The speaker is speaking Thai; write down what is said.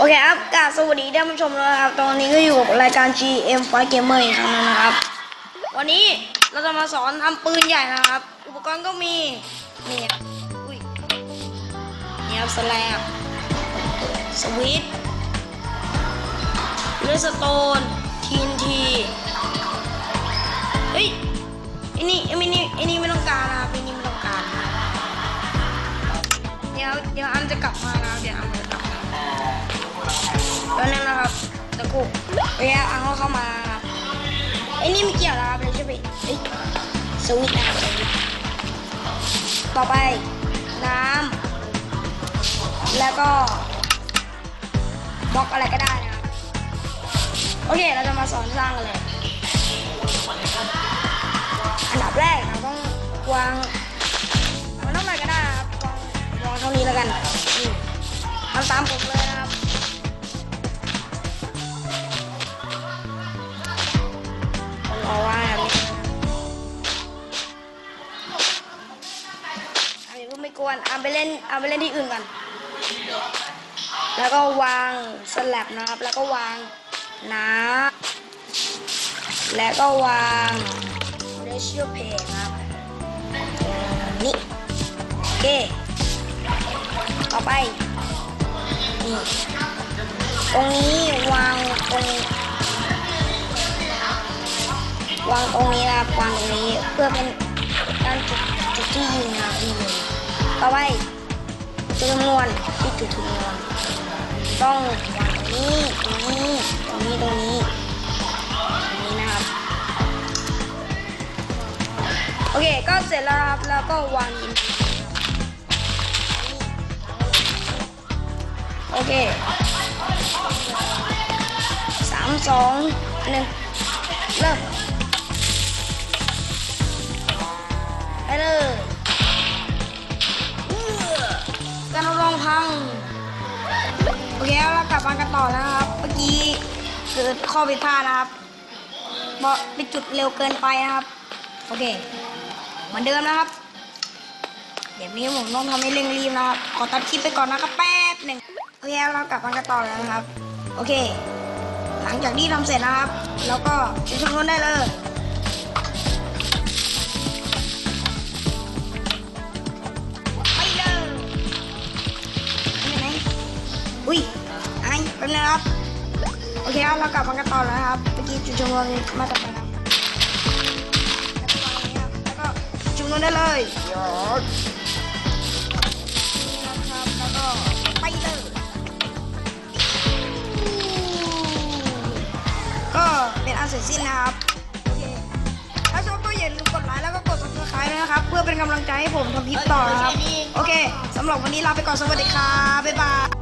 โอเคครับกาสวัสดีท่านผู้ชมนะครับ ตอนนี้ก็อยู่กับรายการ GM Fight Gamer อีกครั้งหนึงนะครับ วันนี้เราจะมาสอนทำปืนใหญ่นะครับ อุปกรณ์ก็มี นี่อุ้ยนี่ครับสแลบสวิตเลสโตนทีนทีเฮ้ยไอ้นี่ไอ้นี่ไอ้นี่ไม่ต้องการนะครับไอ้นี่ไม่ต้องการ เดี๋ยวเดี๋ยวอันจะกลับมานะเดี๋ยวอันจะกลับ เวลาเอาเข้ามาไอ้นี่ไม่เกี่ยวนะครับเลยใช่ไหมสวิตนะครับสวิตช์ต่อไปน้ำแล้วก็บล็อกอะไรก็ได้นะครับโอเคเราจะมาสอนสร้างกันเลยอันดับแรกเราต้องวางมันต้องอะไรก็ได้ครับวางวางเท่านี้แล้วกันทำตามผมเลยนะ กวนเอาไปเล่นเอาไปเล่นที่อื่นกัน แล้วก็วางสลับนะครับ แล้วก็วางน้ำแล้วก็วางเรชิโอเพนะครับนี่โอเคต่อไปนี่ตรงนี้วางตรงวางตรงนี้นะครับวางตรงนี้เพื่อเป็นการจุดจุดที่ยิงนะครับนี่เลย ต่อไปจุดจำนวนที่จุดจำนวนต้องวางตรงนี้ตรงนี้ตรงนี้ตรงนี้ตรงนี้นะครับโอเคก็เสร็จแล้วครับแล้วก็วางยิงโอเคสามสองหนึ่งเริ่ม ลับมากันต่อนะครับ เมื่อกี้เกิดข้อผิดพลาดนะครับเพราะไปจุดเร็วเกินไปนะครับ โอเค เหมือนเดิมนะครับ เดี๋ยวนี้ผมต้องทำให้เร่งรีบนะครับ ขอตัดคลิปไปก่อนนะครับแป๊บหนึ่งโอเคเรากลับมากันต่อแล้วนะครับ โอเค หลังจากที่ทำเสร็จนะครับ แล้วก็จะชมกันได้เลยไปเลยไปไหนอุ้ย เป็นไงครับ โอเคครับเรากลับมากันต่อแล้วนะครับเมื่อกี้จุดชมรมมาจากไหนครับแล้วก็วางอย่างนี้ครับจุดนวนได้เลยนี่นะครับแล้วก็ไปเลยก็เป็นอันเสร็จสิ้นนะครับโอเคถ้าชอบก็อย่าลืมกดไลค์แล้วก็กด subscribe ด้วยนะครับ เพื่อเป็นกำลังใจให้ผมทำคลิปต่อนะครับ โอเคสำหรับวันนี้ลาไปก่อนสวัสดีครับบ๊ายบาย